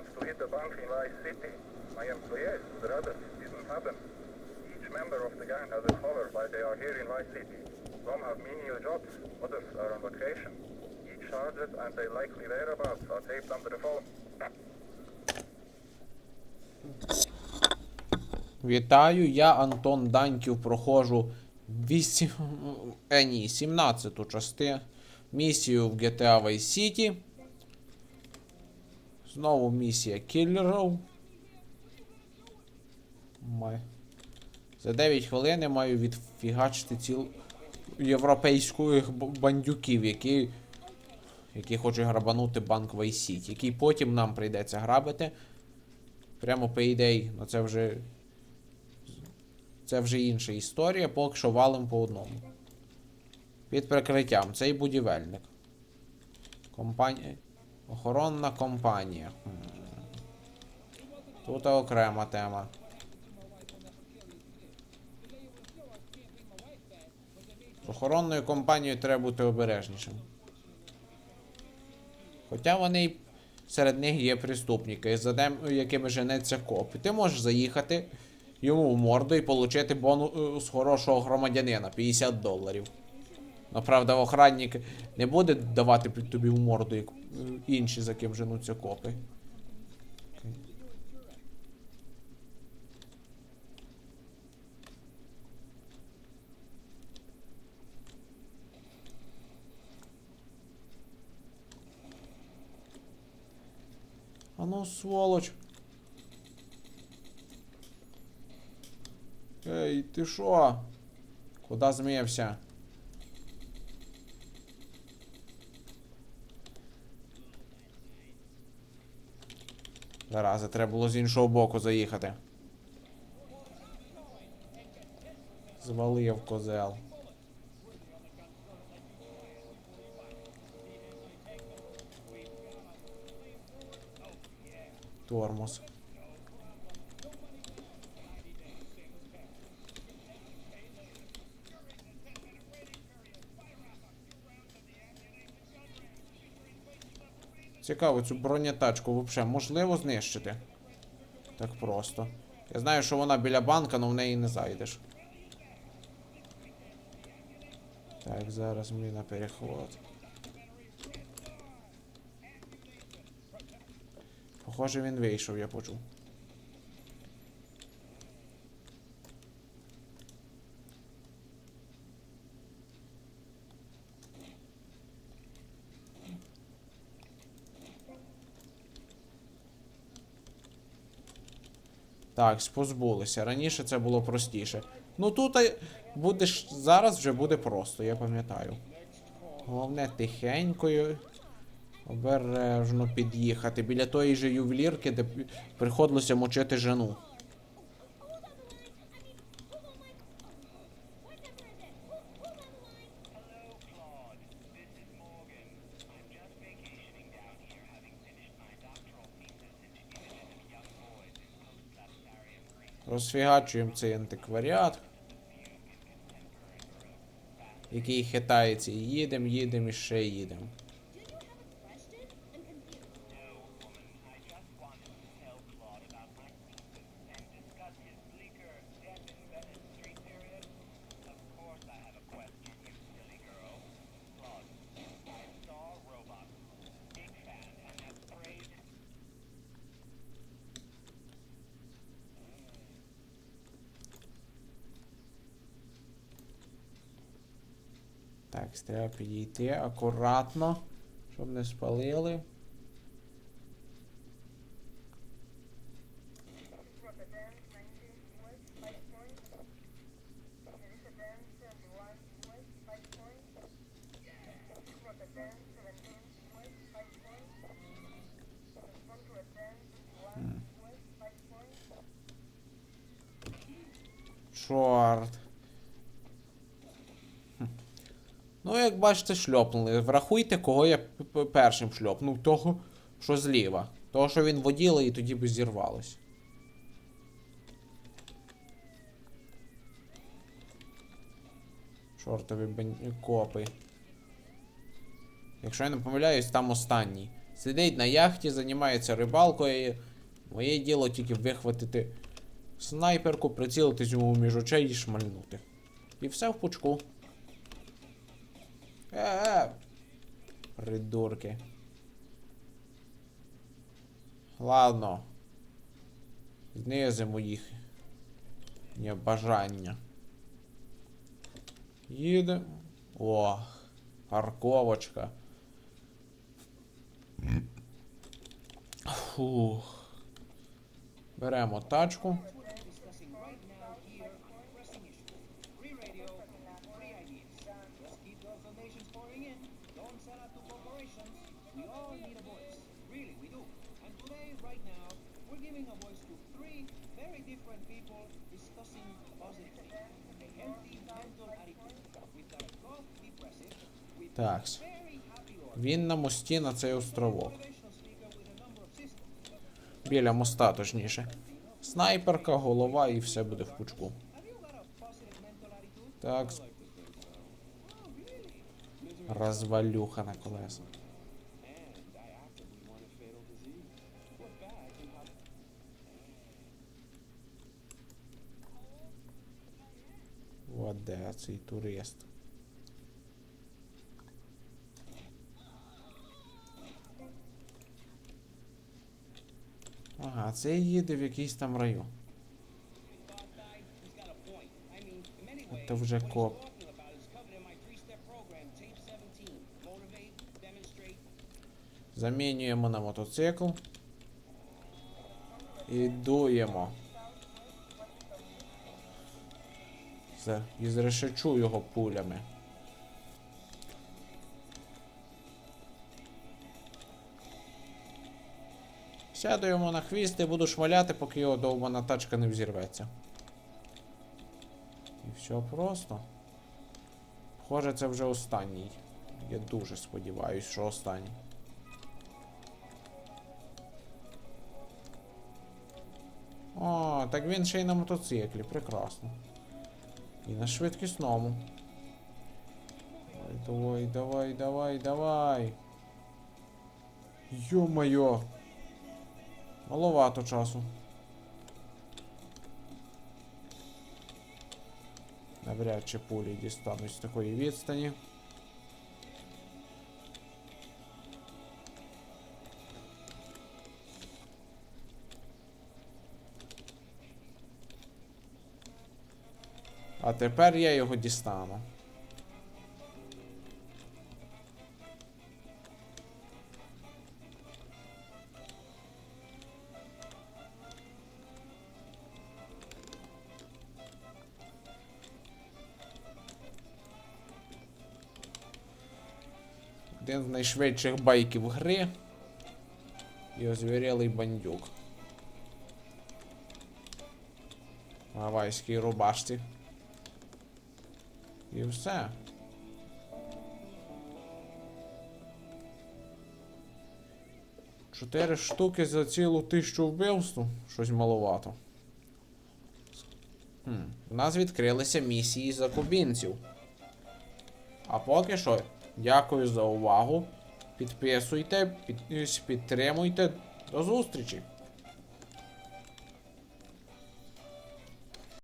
to hit the bank in Vice City. My employees, brothers, didn't happen. Each member of the gang has a collar while they are here in Vice City. Some have menial jobs, others are on vacation. Each target and their likely whereabouts are taped under the phone. Вітаю, я Антон Даньків проходжу 8... Е, ні, 17-ту частину місію в GTA Vice City. Знову місія кілерів. Май. За 9 хвилин я маю відфігачити ціл європейських бандюків, які, які хочуть грабанути банк City, який потім нам прийдеться грабити. Прямо по ідеї, ну це вже. Це вже інша історія, поки що валим по одному. Під прикриттям. Цей будівельник. Компанія. Охоронна компанія. Тут окрема тема. Охоронною компанією треба бути обережнішим. Хоча вони й серед них є преступники, за тем, якими женеться коп. Ти можеш заїхати йому в морду і отримати бонус хорошого громадянина 50 доларів. Ну, правда, охранник не буде давати під тобі в морду, як інші, за ким женуться копи. А ну, сволоч. Ей, ти шо? Куда зміявся? Зараза, треба було з іншого боку заїхати. Звалив козел. Тормоз. Цікаво, цю бронетачку взагалі можливо знищити? Так просто. Я знаю, що вона біля банка, але в неї не зайдеш. Так, зараз мені на переход. Похоже, він вийшов, я почув. Так, позбулися. Раніше це було простіше. Ну тут будеш. Зараз вже буде просто, я пам'ятаю. Головне тихенькою. Обережно під'їхати. Біля тої же ювелірки, де приходилося мочити жену. Розфігачуємо цей антикваріат. Який хитається. Їдемо, їдемо і ще їдемо. Так, треба підійти акуратно, щоб не спалили. Rotterdam, Ну, як бачите, шльопнули. Врахуйте, кого я першим шльопнув. Того, що зліва. Того, що він воділи, і тоді би зірвалось. Чортові копи. Якщо я не помиляюсь, там останній. Сидить на яхті, займається рибалкою. Моє діло тільки вихватити снайперку, прицілитись йому між очей і шмальнути. І все в пучку. Е-е! Придурки. Ладно. Знизимо їх. Бажання. Їде. О, парковочка. Фух. Беремо тачку. Or Він на мості на цей островок. Біля моста, точніше. Снайперка, голова і все буде в пучку. Так. Oh? Розвалюха на колесах. And I actively want a fatal disease. What bad can happen? От де цей турист. Ага, це їде в якийсь там район. Це вже коп. talking about is covered in my three-step program, tape 17. Motivate, demonstrate, Замінюємо на мотоцикл. І дуємо. Це, і зрешечу його пулями. Сяду йому на хвіст і буду шваляти, поки його довбана тачка не взірветься. І все просто. Схоже, це вже останній. Я дуже сподіваюсь, що останній. О, так він ще й на мотоциклі, прекрасно. І на швидкісному. Давай, давай, давай, давай. Йо-моє. Маловато часу. Навряд чи пулі дістануть з такої відстані. А тепер я його дістану. Один з найшвидших байків гри. І озвірілий бандюк. В гавайській рубашці. І все. Чотири штуки за цілу тисячу вбивств? Щось маловато. Хм. У нас відкрилися місії за кубінців. А поки що, дякую за увагу. Підписуйте, підтримуйте. До зустрічі!